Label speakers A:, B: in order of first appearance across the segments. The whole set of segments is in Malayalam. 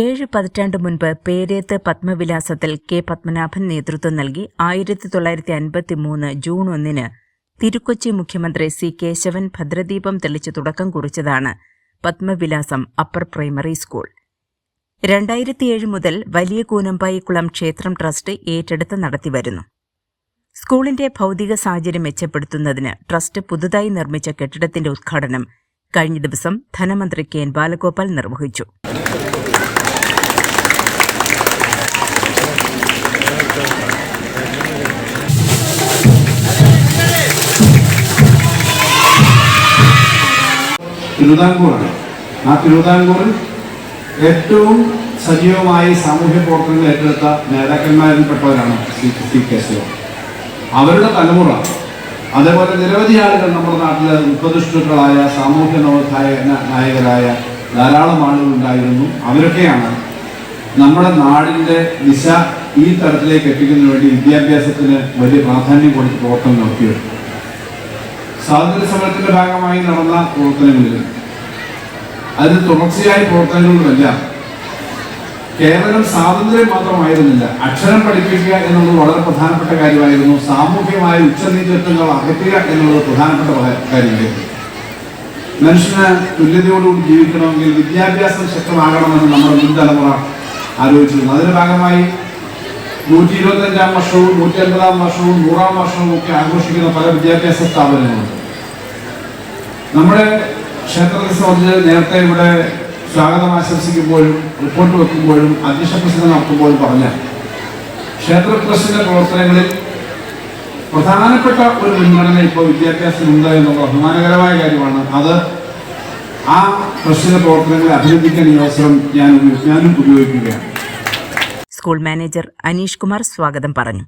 A: ഏഴ് പതിറ്റാണ്ട് മുൻപ് പേരേത്ത് പത്മവിലാസത്തിൽ കെ പത്മനാഭൻ നേതൃത്വം നൽകി ആയിരത്തി തൊള്ളായിരത്തി അൻപത്തി മൂന്ന് ജൂൺ ഒന്നിന് തിരുക്കൊച്ചി മുഖ്യമന്ത്രി സി കേശവൻ ഭദ്രദീപം തെളിച്ച് തുടക്കം കുറിച്ചതാണ് പത്മവിലാസം അപ്പർ പ്രൈമറി സ്കൂൾ. രണ്ടായിരത്തിയേഴ് മുതൽ വലിയ കൂനമ്പായിക്കുളം ക്ഷേത്രം ട്രസ്റ്റ് ഏറ്റെടുത്ത് നടത്തിവരുന്നു സ്കൂളിന്റെ ഭൗതിക സാഹചര്യം മെച്ചപ്പെടുത്തുന്നതിന് ട്രസ്റ്റ് പുതുതായി നിർമ്മിച്ച കെട്ടിടത്തിന്റെ ഉദ്ഘാടനം കഴിഞ്ഞ ദിവസം ധനമന്ത്രി കെ എൻ ബാലഗോപാൽ നിർവഹിച്ചു.
B: തിരുവിതാംകൂറാണ്. ആ തിരുവിതാംകൂറിൽ ഏറ്റവും സജീവമായി സാമൂഹ്യ പ്രവർത്തനങ്ങൾ ഏറ്റെടുത്ത നേതാക്കന്മാരിൽപ്പെട്ടവരാണ് സി സി കേശവ അവരുടെ തലമുറ അതേപോലെ നിരവധി ആളുകൾ നമ്മുടെ നാട്ടിൽ ഉപദിഷ്ടുക്കളായ സാമൂഹ്യ നവോത്ഥായ നായകരായ ധാരാളം ആളുകൾ ഉണ്ടായിരുന്നു. അവരൊക്കെയാണ് നമ്മുടെ നാടിന്റെ ദിശ ഈ തരത്തിലേക്ക് എത്തിക്കുന്നതിന് വേണ്ടി വിദ്യാഭ്യാസത്തിന് വലിയ പ്രാധാന്യം കൊടുത്ത് പ്രവർത്തനം നടത്തിയത്. സ്വാതന്ത്ര്യ സമരത്തിന്റെ ഭാഗമായി നടന്ന പ്രവർത്തനങ്ങളിൽ അത് തുടർച്ചയായ പ്രവർത്തനങ്ങളൊന്നുമല്ല കേവലം സ്വാതന്ത്ര്യം മാത്രമായിരുന്നില്ല അക്ഷരം പഠിപ്പിക്കുക എന്നുള്ളത് വളരെ പ്രധാനപ്പെട്ട കാര്യമായിരുന്നു സാമൂഹ്യമായ ഉച്ചനീചത്വങ്ങൾ അകറ്റുക എന്നുള്ളത് പ്രധാനപ്പെട്ട കാര്യമായിരുന്നു മനുഷ്യന് തുല്യതയോടുകൂടി ജീവിക്കണമെങ്കിൽ വിദ്യാഭ്യാസം ശക്തമാകണമെന്ന് നമ്മുടെ മുൻ തലമുറ ആലോചിച്ചിരുന്നു. അതിന്റെ ഭാഗമായി നൂറ്റി ഇരുപത്തഞ്ചാം വർഷവും നൂറ്റി അൻപതാം വർഷവും നൂറാം വർഷവും ഒക്കെ ആഘോഷിക്കുന്ന പല വിദ്യാഭ്യാസ സ്ഥാപനങ്ങളുണ്ട് നമ്മുടെ ക്ഷേത്രത്തെ സംബന്ധിച്ച് നേരത്തെ ഇവിടെ സ്വാഗതം ആശംസിക്കുമ്പോഴും റിപ്പോർട്ട് വെക്കുമ്പോഴും അധ്യക്ഷ പ്രസംഗം നടത്തുമ്പോഴും പറഞ്ഞ ക്ഷേത്ര ട്രസ്റ്റിന്റെ പ്രവർത്തനങ്ങളിൽ പ്രധാനപ്പെട്ട ഒരു മുൻഗണന ഇപ്പോൾ വിദ്യാഭ്യാസത്തിനുണ്ട് എന്നുള്ള അഭിമാനകരമായ കാര്യമാണ്. അത് ആ ട്രസ്റ്റിന്റെ പ്രവർത്തനങ്ങളെ അഭിനന്ദിക്കാൻ ഈ അവസരം ഞാൻ ഞാനും ഉപയോഗിക്കുകയാണ്.
A: സ്കൂൾ മാനേജർ അനീഷ് കുമാർ സ്വാഗതം പറഞ്ഞു.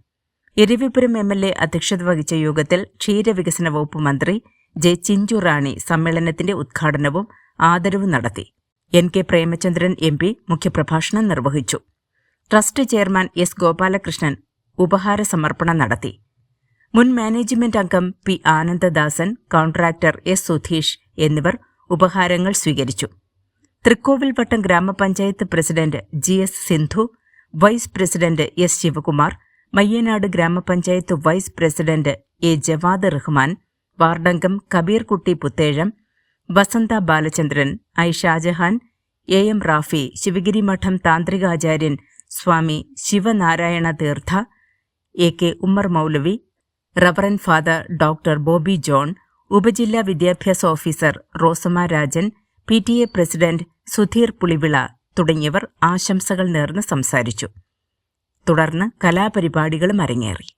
A: എരവിപുരം എം എൽ എ അധ്യക്ഷത വഹിച്ച യോഗത്തിൽ ക്ഷീരവികസന വകുപ്പ് മന്ത്രി ജെ ചിഞ്ചു റാണി സമ്മേളനത്തിന്റെ ഉദ്ഘാടനവും ആദരവും നടത്തി. N K Premachandran M P മുഖ്യപ്രഭാഷണം നിർവഹിച്ചു. ട്രസ്റ്റ് ചെയർമാൻ എസ് ഗോപാലകൃഷ്ണൻ ഉപഹാര സമർപ്പണം നടത്തി. മുൻ മാനേജ്മെന്റ് അംഗം P Anandadasan contractor S Sudheesh എന്നിവർ ഉപഹാരങ്ങൾ സ്വീകരിച്ചു. തൃക്കോവിൽവട്ടം ഗ്രാമപഞ്ചായത്ത് president G S Sindhu vice president S Sivakumar Mayyanad ഗ്രാമപഞ്ചായത്ത് vice president A Javad Rahman വാർഡംഗം Kabeerkutty Puthezham Vasantha Balachandran I Shajahan A M Rafi Sivagiri മഠം താന്ത്രികാചാര്യൻ Swami Sivanarayana Theertha A K Ummer Moulavi reverend father doctor Bobby John ഉപജില്ലാ വിദ്യാഭ്യാസ officer Rosamma Rajan P T A president Sudheer Pulivila തുടങ്ങിയവർ ആശംസകൾ നേർന്ന് സംസാരിച്ചു. തുടർന്ന് കലാപരിപാടികളും അരങ്ങേറി.